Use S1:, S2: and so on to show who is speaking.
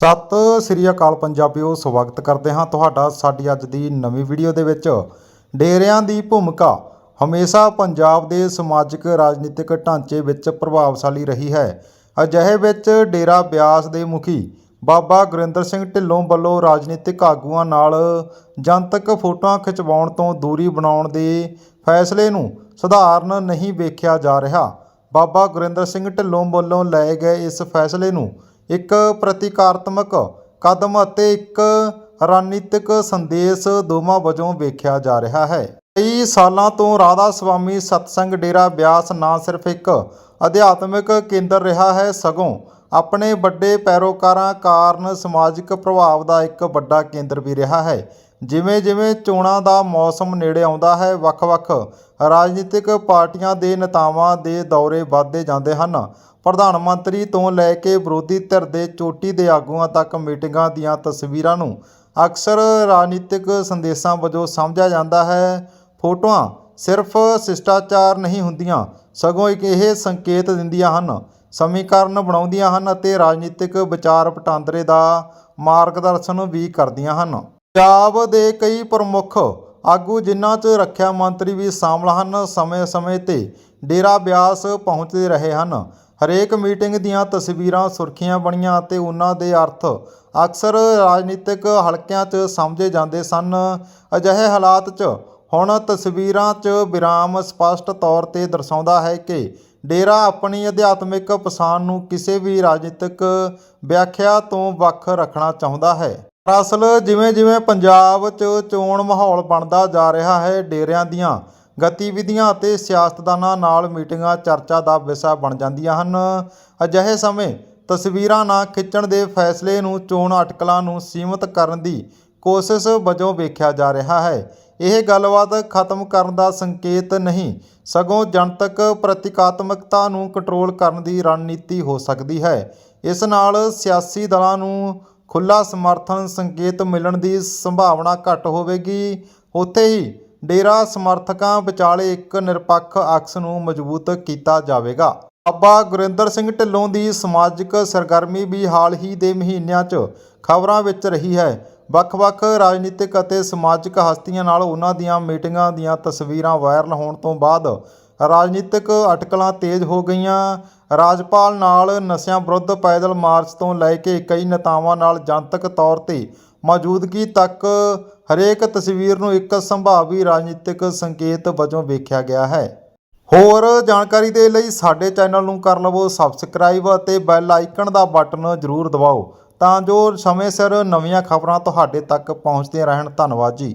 S1: ਸਤਿ ਸ੍ਰੀ ਅਕਾਲ ਪੰਜਾਬੀਓ, ਸਵਾਗਤ ਕਰਦੇ ਹਾਂ ਤੁਹਾਡਾ ਸਾਡੀ ਅੱਜ ਦੀ ਨਵੀਂ ਵੀਡੀਓ ਦੇ ਵਿੱਚ। ਡੇਰਿਆਂ ਦੀ ਭੂਮਿਕਾ ਹਮੇਸ਼ਾ ਪੰਜਾਬ ਦੇ ਸਮਾਜਿਕ, ਰਾਜਨੀਤਿਕ ਢਾਂਚੇ ਵਿੱਚ ਪ੍ਰਭਾਵਸ਼ਾਲੀ ਰਹੀ ਹੈ। ਅਜਿਹੇ ਵਿੱਚ ਡੇਰਾ ਬਿਆਸ ਦੇ ਮੁਖੀ ਬਾਬਾ ਗੁਰਿੰਦਰ ਸਿੰਘ ਢਿੱਲੋਂ ਵੱਲੋਂ ਰਾਜਨੀਤਿਕ ਆਗੂਆਂ ਨਾਲ ਜਨਤਕ ਫੋਟੋਆਂ ਖਿਚਵਾਉਣ ਤੋਂ ਦੂਰੀ ਬਣਾਉਣ ਦੇ ਫੈਸਲੇ ਨੂੰ ਸਧਾਰਨ ਨਹੀਂ ਵੇਖਿਆ ਜਾ ਰਿਹਾ। ਬਾਬਾ ਗੁਰਿੰਦਰ ਸਿੰਘ ਢਿੱਲੋਂ ਵੱਲੋਂ ਲਏ ਗਏ ਇਸ ਫੈਸਲੇ ਨੂੰ ਇੱਕ ਪ੍ਰਤੀਕਾਰਤਮਕ ਕਦਮ ਅਤੇ ਇੱਕ ਰਣਨੀਤਿਕ ਸੰਦੇਸ਼ ਦੋਵਾਂ ਵਜੋਂ ਵੇਖਿਆ ਜਾ ਰਿਹਾ ਹੈ। ਕਈ ਸਾਲਾਂ ਤੋਂ ਰਾਧਾ ਸੁਆਮੀ ਸਤਸੰਗ ਡੇਰਾ ਬਿਆਸ ਨਾ ਸਿਰਫ ਇੱਕ ਅਧਿਆਤਮਿਕ ਕੇਂਦਰ ਰਿਹਾ ਹੈ, ਸਗੋਂ ਆਪਣੇ ਵੱਡੇ ਪੈਰੋਕਾਰਾਂ ਕਾਰਨ ਸਮਾਜਿਕ ਪ੍ਰਭਾਵ ਦਾ ਇੱਕ ਵੱਡਾ ਕੇਂਦਰ ਵੀ ਰਿਹਾ ਹੈ। ਜਿਵੇਂ ਜਿਵੇਂ ਚੋਣਾਂ ਦਾ ਮੌਸਮ ਨੇੜੇ ਆਉਂਦਾ ਹੈ, ਵੱਖ-ਵੱਖ ਰਾਜਨੀਤਿਕ ਪਾਰਟੀਆਂ ਦੇ ਨੇਤਾਵਾਂ ਦੇ ਦੌਰੇ ਵੱਧਦੇ ਜਾਂਦੇ ਹਨ। ਪ੍ਰਧਾਨ ਮੰਤਰੀ ਤੋਂ ਲੈ ਕੇ ਵਿਰੋਧੀ ਧਿਰ ਦੇ ਚੋਟੀ ਦੇ ਆਗੂਆਂ ਤੱਕ ਮੀਟਿੰਗਾਂ ਦੀਆਂ ਤਸਵੀਰਾਂ ਨੂੰ ਅਕਸਰ ਰਾਜਨੀਤਿਕ ਸੰਦੇਸ਼ਾਂ ਵਜੋਂ ਸਮਝਿਆ ਜਾਂਦਾ ਹੈ। ਫੋਟੋਆਂ ਸਿਰਫ ਸ਼ਿਸ਼ਟਾਚਾਰ ਨਹੀਂ ਹੁੰਦੀਆਂ, ਸਗੋਂ ਇੱਕ ਇਹ ਸੰਕੇਤ ਦਿੰਦੀਆਂ ਹਨ। ਸਮੀਕਰਨ ਬਣਾਉਂਦੀਆਂ ਹਨ ਅਤੇ ਰਾਜਨੀਤਿਕ ਵਿਚਾਰ ਵਟਾਂਦਰੇ ਦਾ ਮਾਰਗਦਰਸ਼ਨ ਵੀ ਕਰਦੀਆਂ ਹਨ। ਪੰਜਾਬ ਦੇ ਕਈ ਪ੍ਰਮੁੱਖ ਆਗੂ ਜਿਨ੍ਹਾਂ 'ਚ ਰੱਖਿਆ ਮੰਤਰੀ ਵੀ ਸ਼ਾਮਲ ਹਨ, ਸਮੇਂ-ਸਮੇਂ ਤੇ ਡੇਰਾ ਬਿਆਸ ਪਹੁੰਚਦੇ ਰਹੇ ਹਨ। ਹਰੇਕ ਮੀਟਿੰਗ ਦੀਆਂ ਤਸਵੀਰਾਂ ਸੁਰਖੀਆਂ ਬਣੀਆਂ ਅਤੇ ਉਹਨਾਂ ਦੇ ਅਰਥ ਅਕਸਰ ਰਾਜਨੀਤਿਕ ਹਲਕਿਆਂ 'ਚ ਸਮਝੇ ਜਾਂਦੇ ਸਨ। ਅਜਿਹੇ ਹਾਲਾਤ 'ਚ ਹੁਣ ਤਸਵੀਰਾਂ 'ਚ ਵਿਰਾਮ ਸਪਸ਼ਟ ਤੌਰ ਤੇ ਦਰਸਾਉਂਦਾ ਹੈ ਕਿ ਡੇਰਾ ਆਪਣੀ ਅਧਿਆਤਮਿਕ ਪਛਾਣ ਨੂੰ ਕਿਸੇ ਵੀ ਰਾਜਨੀਤਿਕ ਵਿਆਖਿਆ ਤੋਂ ਵੱਖ ਰੱਖਣਾ ਚਾਹੁੰਦਾ ਹੈ। ਅਸਲ ਜਿਵੇਂ ਜਿਵੇਂ ਪੰਜਾਬ 'ਚ ਚੋਣ ਮਾਹੌਲ ਬਣਦਾ ਜਾ ਰਿਹਾ ਹੈ, ਡੇਰਿਆਂ ਦੀਆਂ ਗਤੀਵਿਧੀਆਂ ਅਤੇ ਸਿਆਸਤਦਾਨਾਂ ਨਾਲ ਮੀਟਿੰਗਾਂ, ਚਰਚਾ ਦਾ ਵਿਸ਼ਾ ਬਣ ਜਾਂਦੀਆਂ ਹਨ। ਅਜਿਹੇ ਸਮੇਂ ਤਸਵੀਰਾਂ ਨਾ ਖਿੱਚਣ ਦੇ ਫੈਸਲੇ ਨੂੰ ਚੋਣ ਅਟਕਲਾਂ ਨੂੰ ਸੀਮਿਤ ਕਰਨ ਦੀ ਕੋਸ਼ਿਸ਼ ਵਜੋਂ ਵੇਖਿਆ ਜਾ ਰਿਹਾ ਹੈ। ਇਹ ਗੱਲਬਾਤ ਖਤਮ ਕਰਨ ਦਾ ਸੰਕੇਤ ਨਹੀਂ, ਸਗੋਂ ਜਨਤਕ ਪ੍ਰਤੀਕਾਤਮਕਤਾ ਨੂੰ ਕੰਟਰੋਲ ਕਰਨ ਦੀ ਰਣਨੀਤੀ ਹੋ ਸਕਦੀ ਹੈ। ਇਸ ਨਾਲ ਸਿਆਸੀ ਦਲਾਂ ਨੂੰ ਖੁੱਲਾ ਸਮਰਥਨ ਸੰਕੇਤ ਮਿਲਣ ਦੀ ਸੰਭਾਵਨਾ ਘੱਟ ਹੋਵੇਗੀ। ਉੱਥੇ ਹੀ ਡੇਰਾ ਸਮਰਥਕਾਂ ਵਿਚਾਲੇ ਇੱਕ ਨਿਰਪੱਖ ਅਕਸ ਨੂੰ ਮਜ਼ਬੂਤ ਕੀਤਾ ਜਾਵੇਗਾ। ਬਾਬਾ ਗੁਰਿੰਦਰ ਸਿੰਘ ਢਿੱਲੋਂ ਦੀ ਸਮਾਜਿਕ ਸਰਗਰਮੀ ਵੀ ਹਾਲ ਹੀ ਦੇ ਮਹੀਨਿਆਂ 'ਚ ਖਬਰਾਂ ਵਿੱਚ ਰਹੀ ਹੈ। ਵੱਖ-ਵੱਖ ਰਾਜਨੀਤਿਕ ਅਤੇ ਸਮਾਜਿਕ ਹਸਤੀਆਂ ਨਾਲ ਉਹਨਾਂ ਦੀਆਂ ਮੀਟਿੰਗਾਂ ਦੀਆਂ ਤਸਵੀਰਾਂ ਵਾਇਰਲ ਹੋਣ ਤੋਂ ਬਾਅਦ ਰਾਜਨੀਤਿਕ ਅਟਕਲਾਂ ਤੇਜ਼ ਹੋ ਗਈਆਂ। ਰਾਜਪਾਲ ਨਾਲ ਨਸ਼ਿਆਂ ਵਿਰੁੱਧ ਪੈਦਲ ਮਾਰਚ ਤੋਂ ਲੈ ਕੇ ਕਈ ਨੇਤਾਵਾਂ ਨਾਲ ਜਨਤਕ ਤੌਰ ਤੇ ਮੌਜੂਦਗੀ ਤੱਕ ਹਰੇਕ ਤਸਵੀਰ ਨੂੰ ਇੱਕ ਸੰਭਾਵੀ ਰਾਜਨੀਤਿਕ ਸੰਕੇਤ ਵਜੋਂ ਵੇਖਿਆ ਗਿਆ ਹੈ। ਹੋਰ ਜਾਣਕਾਰੀ ਦੇ ਲਈ ਸਾਡੇ ਚੈਨਲ ਨੂੰ ਕਰ ਲਵੋ ਸਬਸਕ੍ਰਾਈਬ ਅਤੇ ਬੈਲ ਆਈਕਨ ਦਾ ਬਟਨ ਜ਼ਰੂਰ ਦਬਾਓ ਤਾਂ ਜੋ ਸਮੇਂ ਸਿਰ ਨਵੀਆਂ ਖਬਰਾਂ ਤੁਹਾਡੇ ਤੱਕ ਪਹੁੰਚਦੀਆਂ ਰਹਿਣ। ਧੰਨਵਾਦ ਜੀ।